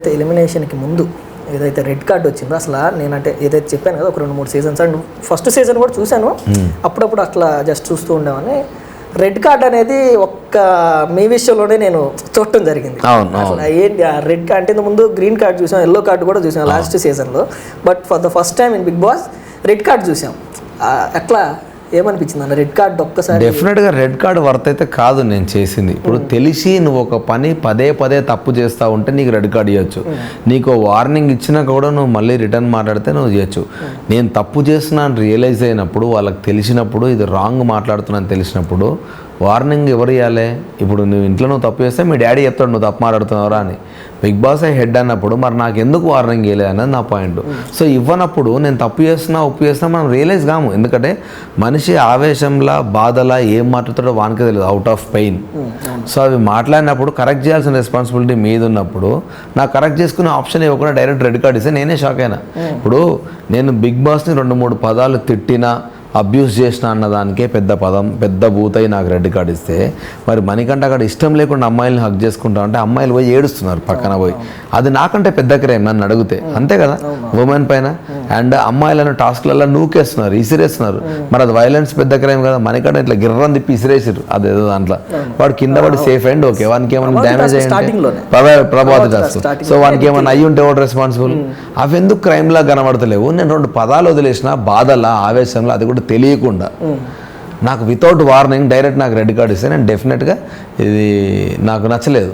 ఎలిమినేషన్కి ముందు ఏదైతే red card వచ్చిందో అసలు నేనంటే ఏదైతే చెప్పాను కదా ఒక రెండు మూడు సీజన్స్ అండ్ ఫస్ట్ సీజన్ కూడా చూశాను. అప్పుడప్పుడు అట్లా జస్ట్ చూస్తూ ఉండేవాని రెడ్ కార్డ్ అనేది ఒక్క మీ విషయంలోనే నేను చూడటం జరిగింది. అసలు ఏంటి ఆ రెడ్ కార్డ్ అంటే ముందు గ్రీన్ కార్డ్ చూసాం ఎల్లో కార్డ్ కూడా చూసాం లాస్ట్ సీజన్లో but for the first time in Bigg Boss red card చూసాం. ఆ, ఎట్లా ఏమనిపించింది? అన్న రెడ్ కార్డ్ ఒక్కసారి డెఫినెట్గా రెడ్ కార్డ్ వర్త్ అయితే కాదు నేను చేసింది. ఇప్పుడు తెలిసి నువ్వు ఒక పని పదే పదే తప్పు చేస్తా ఉంటే నీకు రెడ్ కార్డ్ ఇవ్వచ్చు నీకు వార్నింగ్ ఇచ్చినా కూడా నువ్వు మళ్ళీ రిటర్న్ మాట్లాడితే నువ్వు చేయొచ్చు నేను తప్పు చేస్తున్నా అని రియలైజ్ అయినప్పుడు వాళ్ళకి తెలిసినప్పుడు ఇది రాంగ్ మాట్లాడుతున్నాను తెలిసినప్పుడు వార్నింగ్ ఎవరు ఇవ్వాలి ఇప్పుడు నువ్వు ఇంట్లో నువ్వు తప్పు చేస్తే మీ డాడీ చెప్తాడు నువ్వు తప్పు మాట్లాడుతున్నావురా అని. బిగ్ బాస్ హెడ్ అన్నప్పుడు మరి నాకు ఎందుకు వార్నింగ్ ఇవ్వలేదు అన్నది నా పాయింట్ సో ఇవ్వనప్పుడు నేను తప్పు చేస్తున్నా ఉప్పు చేస్తున్నా మనం రియలైజ్ కాము. ఎందుకంటే మనిషి ఆవేశంలా బాధలా ఏం మాట్లాడుతాడో వానికి తెలియదు అవుట్ ఆఫ్ పెయిన్ సో అవి మాట్లాడినప్పుడు కరెక్ట్ చేయాల్సిన రెస్పాన్సిబిలిటీ మీద ఉన్నప్పుడు నాకు కరెక్ట్ చేసుకునే ఆప్షన్ ఇవ్వకుండా డైరెక్ట్ రెడ్ కార్డ్ ఇస్తే నేనే షాక్ అయినా. ఇప్పుడు నేను బిగ్ బాస్ని రెండు మూడు పదాలు తిట్టినా అబ్యూస్ చేసిన అన్నదానికే పెద్ద పదం పెద్ద బూత్ అయి నాకు రెడ్ కార్డ్ ఇస్తే. మరి మనకంటే అక్కడ ఇష్టం లేకుండా అమ్మాయిల్ని హక్ చేసుకుంటా అంటే అమ్మాయిలు పోయి ఏడుస్తున్నారు పక్కన పోయి. అది నాకంటే పెద్ద క్రైమ్ నన్ను అడిగితే. అంతే కదా? ఉమెన్ పైన. అండ్ అమ్మాయిలను టాస్క్లలో నూకేస్తున్నారు ఇసిరేస్తున్నారు. మరి అది వైలెన్స్ పెద్ద క్రైమ్ కదా? మనకంటే ఇట్లా గిర్రం తిప్పి ఇసిరేసారు అదేదో దాంట్లో. వాడు కింద పడి సేఫ్ అండ్ ఓకే వానికి ఏమైనా డ్యామేజ్. ప్రభా- ప్రభావిత టాస్క్ సో వానికి ఏమైనా అయ్యి ఉంటే ఎవరు రెస్పాన్సిబుల్ అవి ఎందుకు క్రైమ్ లా కనబడతలేవు? నేను రెండు పదాలు వదిలేసిన బాధలా ఆవేశంలో అది కూడా తెలియకుండా నాకు వితౌట్ వార్నింగ్ డైరెక్ట్ నాకు రెడ్ కార్డ్ ఇస్తే నేను డెఫినెట్గా ఇది నాకు నచ్చలేదు.